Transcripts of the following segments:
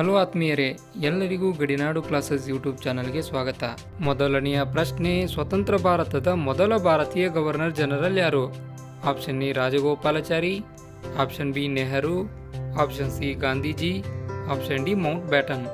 Hello ಆತ್ಮೀಯರೇ, ಎಲ್ಲರಿಗೂ ಗಡಿನಾಡು classes YouTube ಚಾನಲ್ಗೆ ಸ್ವಾಗತ. ಮೊದಲನೆಯ ಪ್ರಶ್ನೆ, ಸ್ವತಂತ್ರ ಭಾರತದ ಮೊದಲ ಭಾರತೀಯ ಗವರ್ನರ್ ಜನರಲ್ ಯಾರು? Option A, Rajagopalachari, option B, Nehru, option C, Gandhiji, option D, Mountbatten.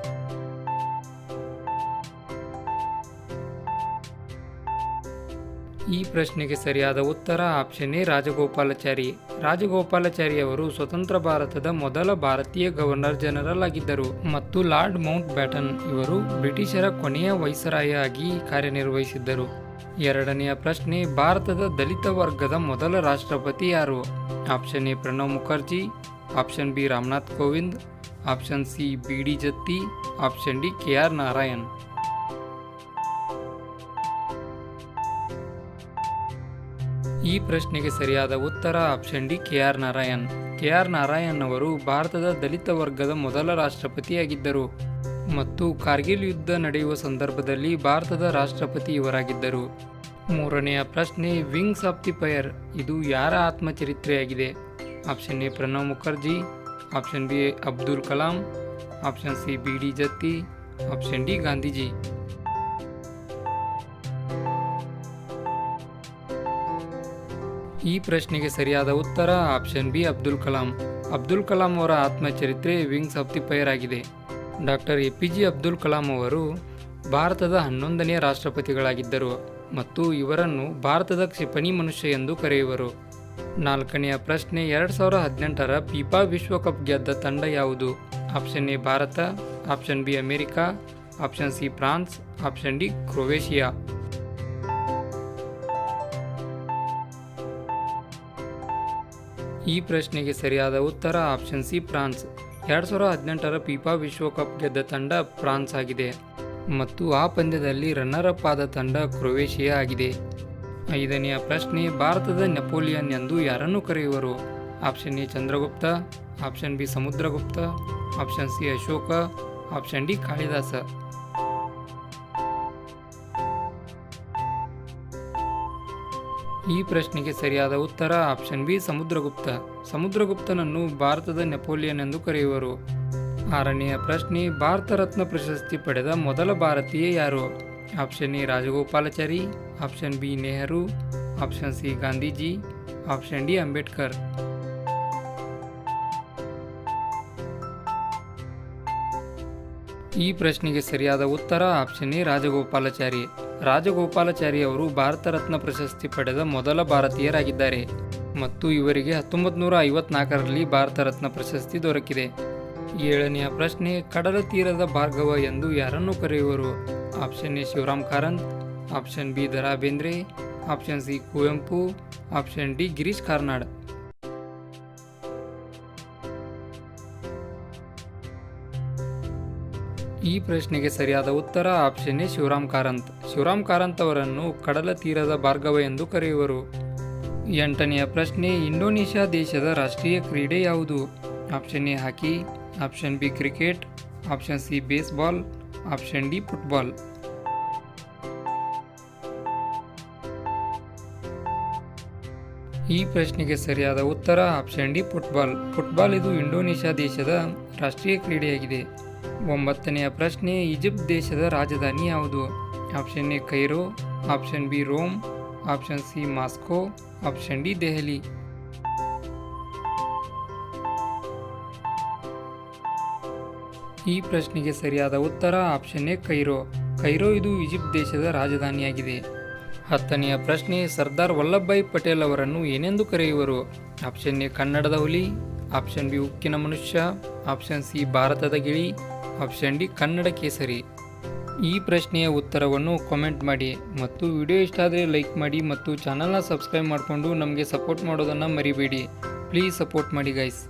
ಈ ಪ್ರಶ್ನೆಗೆ ಸರಿಯಾದ ಉತ್ತರ ಆಪ್ಷನ್ ಎ ರಾಜಗೋಪಾಲಾಚಾರಿ. ರಾಜಗೋಪಾಲಾಚಾರಿ ಅವರು ಸ್ವತಂತ್ರ ಭಾರತದ ಮೊದಲ ಭಾರತೀಯ ಗವರ್ನರ್ ಜನರಲ್ ಆಗಿದ್ದರು ಮತ್ತು ಲಾರ್ಡ್ ಮೌಂಟ್ ಬ್ಯಾಟನ್ ಇವರು ಬ್ರಿಟಿಷರ ಕೊನೆಯ ವೈಸರಾಯ ಆಗಿ ಕಾರ್ಯನಿರ್ವಹಿಸಿದ್ದರು. ಎರಡನೆಯ ಪ್ರಶ್ನೆ, ಭಾರತದ ದಲಿತ ವರ್ಗದ ಮೊದಲ ರಾಷ್ಟ್ರಪತಿ ಯಾರು? Option A Pranab Mukherjee option B Ramnath Kovind option C B D Jatti option D K R Narayan. ಈ ಪ್ರಶ್ನೆಗೆ ಸರಿಯಾದ ಉತ್ತರ option D K R Narayan. K R Narayan ಅವರು ಭಾರತದ ದಲಿತ ವರ್ಗದ ಮೊದಲ ರಾಷ್ಟ್ರಪತಿಯಾಗಿದ್ದರು ಮತ್ತು ಕಾರ್ಗಿಲ್ ಯುದ್ಧ ನಡೆಯುವ ಸಂದರ್ಭದಲ್ಲಿ ಭಾರತದ ರಾಷ್ಟ್ರಪತಿ ಇವರಾಗಿದ್ದರು. ಮೂರನೆಯ ಪ್ರಶ್ನೆ, ವಿಂಗ್ಸ್ ಆಫ್ ದಿ ಫೈರ್, ಇದು ಯಾರ ಆತ್ಮಚರಿತ್ರೆಯಾಗಿದೆ? Option A, Pranab Mukherjee. Option B, Abdul Kalam. Option C, B, D Jatti. Option D, Gandhiji. ಈ ಪ್ರಶ್ನೆಗೆ ಸರಿಯಾದ ಉತ್ತರ ಆಪ್ಷನ್ ಬಿ ಅಬ್ದುಲ್ ಕಲಾಂ. ಅಬ್ದುಲ್ ಕಲಾಂ ಅವರ ಆತ್ಮಚರಿತ್ರೆ ವಿಂಗ್ಸ್ ಆಫ್ ದಿ ಫೈರ್ ಆಗಿದೆ. Doctor A P J Abdul Kalam ಅವರು ಭಾರತದ ಹನ್ನೊಂದನೆಯ ರಾಷ್ಟ್ರಪತಿಗಳಾಗಿದ್ದರು ಮತ್ತು ಇವರನ್ನು ಭಾರತದ ಕ್ಷಿಪಣಿ ಮನುಷ್ಯ ಎಂದು ಕರೆಯುವರು. ನಾಲ್ಕನೆಯ ಪ್ರಶ್ನೆ ಎರಡು ಸಾವಿರ ಹದಿನೆಂಟರ ಫಿಫಾ ವಿಶ್ವಕಪ್ ಗೆದ್ದ ತಂಡ ಯಾವುದು? Option A Bharat, option B America, option C France, option D Croatia. ಈ ಪ್ರಶ್ನೆಗೆ ಸರಿಯಾದ ಉತ್ತರ ಆಪ್ಷನ್ ಸಿ ಫ್ರಾನ್ಸ್. ಎರಡು ಸಾವಿರದ ಹದಿನೆಂಟರ ಫಿಫಾ ವಿಶ್ವಕಪ್ ಗೆದ್ದ ತಂಡ ಫ್ರಾನ್ಸ್ ಆಗಿದೆ. ಮತ್ತು ಆ ಪಂದ್ಯದಲ್ಲಿ ರನ್ನರ್ ಅಪ್ ಆದ ತಂಡ ಕ್ರೊವೇಷಿಯಾ ಆಗಿದೆ. ಐದನೆಯ ಪ್ರಶ್ನೆ, ಭಾರತದ ನೆಪೋಲಿಯನ್ ಎಂದು ಯಾರನ್ನು ಕರೆಯುವರು? Option A, Chandragupta. Option B, Samudragupta. Option C, Ashoka. Option D, Kalidasa. ಈ ಪ್ರಶ್ನೆಗೆ ಸರಿಯಾದ ಉತ್ತರ ಆಪ್ಷನ್ ಬಿ ಸಮುದ್ರಗುಪ್ತ. ಸಮುದ್ರಗುಪ್ತನನ್ನು ಭಾರತದ ನೆಪೋಲಿಯನ್ ಎಂದು ಕರೆಯುವರು. ಆರನೆಯ ಪ್ರಶ್ನೆ, ಭಾರತ ರತ್ನ ಪ್ರಶಸ್ತಿ ಪಡೆದ ಮೊದಲ ಭಾರತೀಯ ಯಾರು? Option A, Rajagopalachari. Option B, Nehru. Option C, Gandhiji. Option D, Ambedkar. ಈ ಪ್ರಶ್ನೆಗೆ ಸರಿಯಾದ ಉತ್ತರ ಆಪ್ಷನ್ ಎ, ರಾಜಗೋಪಾಲಾಚಾರಿ. ರಾಜಗೋಪಾಲಾಚಾರಿ ಅವರು ಭಾರತ ರತ್ನ ಪ್ರಶಸ್ತಿ ಪಡೆದ ಮೊದಲ ಭಾರತೀಯರಾಗಿದ್ದಾರೆ. ಮತ್ತು ಇವರಿಗೆ ಹತ್ತೊಂಬತ್ತು ನೂರ ಐವತ್ನಾಲ್ಕರಲ್ಲಿ ಭಾರತ ರತ್ನ ಪ್ರಶಸ್ತಿ ದೊರಕಿದೆ. ಏಳನೆಯ ಪ್ರಶ್ನೆ, ಕಡಲ ತೀರದ ಭಾರ್ಗವ ಎಂದು ಯಾರನ್ನು ಕರೆಯುವರು? Option A, Shivram Karanth. Option B Dara Bendre option C, Kuvempu. Option D, Girish Karnad. ಈ ಪ್ರಶ್ನೆಗೆ ಸರಿಯಾದ ಉತ್ತರ ಆಪ್ಷನ್ ಎ ಶಿವರಾಮ್ ಕಾರಂತ್. ಶಿವರಾಮ್ ಕಾರಂತ್ ಅವರನ್ನು ಕಡಲ ತೀರದ ಭಾರ್ಗವ ಎಂದು ಕರೆಯುವರು. ಎಂಟನೆಯ ಪ್ರಶ್ನೆ, ಇಂಡೋನೇಷ್ಯಾ ದೇಶದ ರಾಷ್ಟ್ರೀಯ ಕ್ರೀಡೆ ಯಾವುದು? Option A hockey, option B cricket, option C baseball, option D football. ಈ ಪ್ರಶ್ನೆಗೆ ಸರಿಯಾದ ಉತ್ತರ ಆಪ್ಷನ್ ಡಿ ಫುಟ್ಬಾಲ್. ಫುಟ್ಬಾಲ್ ಇದು ಇಂಡೋನೇಷ್ಯಾ ದೇಶದ ರಾಷ್ಟ್ರೀಯ ಕ್ರೀಡೆಯಾಗಿದೆ. ಒಂಬತ್ತನೆಯ ಪ್ರಶ್ನೆ, ಈಜಿಪ್ಟ್ ದೇಶದ ರಾಜಧಾನಿ ಯಾವುದು? Option A, Cairo, option B, Rome, option C, Moscow, option D, Delhi. ಈ ಪ್ರಶ್ನೆಗೆ ಸರಿಯಾದ ಉತ್ತರ ಆಪ್ಷನ್ ಎ, ಕೈರೋ. ಕೈರೋ ಇದು ಈಜಿಪ್ಟ್ ದೇಶದ ರಾಜಧಾನಿಯಾಗಿದೆ. ಹತ್ತನೆಯ ಪ್ರಶ್ನೆ, ಸರ್ದಾರ್ ವಲ್ಲಭಭಾಯಿ ಪಟೇಲ್ ಅವರನ್ನು ಏನೆಂದು ಕರೆಯುವರು? ಆಪ್ಷನ್ ಎ, ಕನ್ನಡದ ಹುಲಿ, ಆಪ್ಷನ್ ಬಿ, ಉಕ್ಕಿನ ಮನುಷ್ಯ, ಆಪ್ಷನ್ ಸಿ, ಭಾರತದ ಗಿಳಿ ಆಪ್ಷನ್ ಡಿ ಕನ್ನಡ ಕೇಸರಿ. ಈ ಪ್ರಶ್ನೆಯ ಉತ್ತರವನ್ನು ಕಾಮೆಂಟ್ ಮಾಡಿ ಮತ್ತು ವಿಡಿಯೋ ಇಷ್ಟ ಆದರೆ ಲೈಕ್ ಮಾಡಿ ಮತ್ತು ಚಾನಲ್ನ ಸಬ್ಸ್ಕ್ರೈಬ್ ಮಾಡಿಕೊಂಡು ನಮಗೆ ಸಪೋರ್ಟ್ ಮಾಡೋದನ್ನು ಮರಿಬೇಡಿ. ಪ್ಲೀಸ್ ಸಪೋರ್ಟ್ ಮಾಡಿ ಗೈಸ್